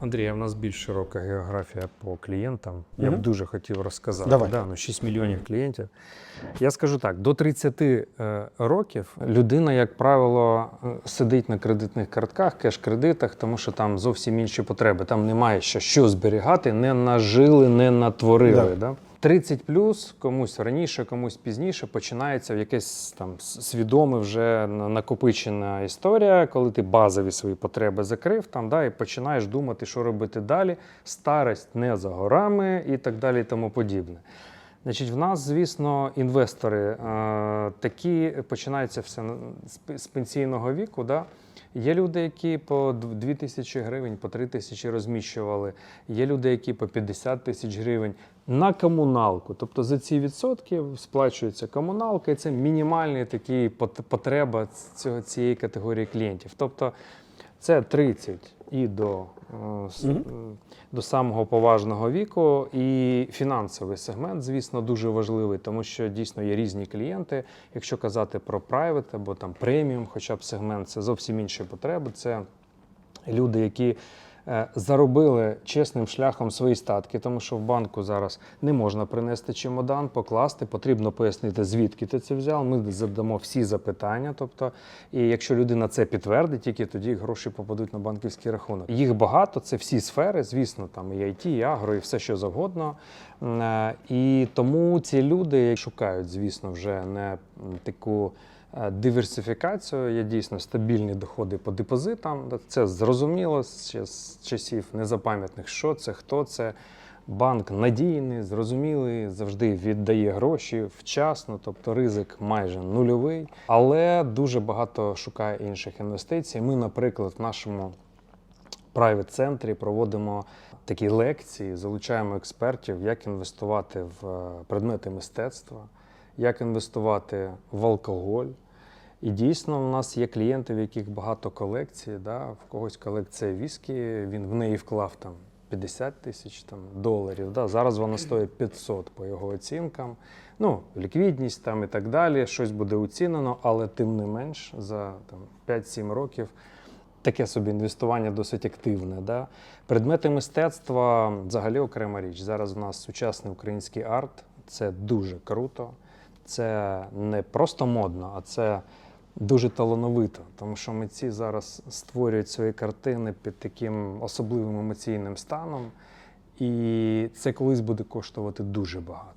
Андрій, а в нас більш широка географія по клієнтам. Я б дуже хотів розказати. Давай. Да, ну, 6 мільйонів клієнтів. Я скажу так: до 30 е, років людина, як правило, е, сидить на кредитних картках, кеш-кредитах, тому що там зовсім інші потреби. Там немає що, що зберігати, не нажили, не натворили. Да. Да? 30 плюс, комусь раніше, комусь пізніше починається якесь там свідоме вже накопичена історія, коли ти базові свої потреби закрив там, да, і починаєш думати, що робити далі. Старость не за горами і так далі, і тому подібне. Значить, в нас, звісно, інвестори е, такі починаються все з пенсійного віку. Да? Є люди, які по 2 тисячі гривень, по 3 тисячі розміщували. Є люди, які по 50 тисяч гривень на комуналку. Тобто за ці відсотки сплачується комуналка, і це пот- потреба цієї категорії клієнтів. Тобто це 30 і до, е, е, до самого поважного віку. І фінансовий сегмент, звісно, дуже важливий, тому що дійсно є різні клієнти. Якщо казати про private або там преміум, хоча б сегмент, це зовсім інші потреби. Це люди, які заробили чесним шляхом свої статки, тому що в банку зараз не можна принести чемодан, покласти, потрібно пояснити, звідки ти це взяв. Ми задамо всі запитання. Тобто, і якщо людина це підтвердить, тільки тоді гроші попадуть на банківський рахунок. Їх багато, це всі сфери, звісно, там і IT, і агро, і все що завгодно. Е, І тому ці люди шукають, звісно, вже не таку е, диверсифікацію. Є дійсно стабільні доходи по депозитам. Це зрозуміло з з часів незапам'ятних, що це, хто це. Банк надійний, зрозумілий, завжди віддає гроші вчасно, тобто ризик майже нульовий, але дуже багато шукає інших інвестицій. Ми, наприклад, в нашому private центрі проводимо такі лекції, залучаємо експертів, як інвестувати в е, предмети мистецтва, як інвестувати в алкоголь. І дійсно, у нас є клієнти, в яких багато колекцій. Да? В когось колекція віскі, він в неї вклав там 50 тисяч там, доларів. Да? Зараз вона стоїть 500 по його оцінкам. Ну, ліквідність там і так далі, щось буде оцінено, але тим не менш за там, 5-7 років таке собі інвестування досить активне. Да? Предмети мистецтва взагалі окрема річ. Зараз у нас сучасний український арт, це дуже круто. Це не просто модно, а це дуже талановито, тому що митці зараз створюють свої картини під таким особливим емоційним станом, і це колись буде коштувати дуже багато.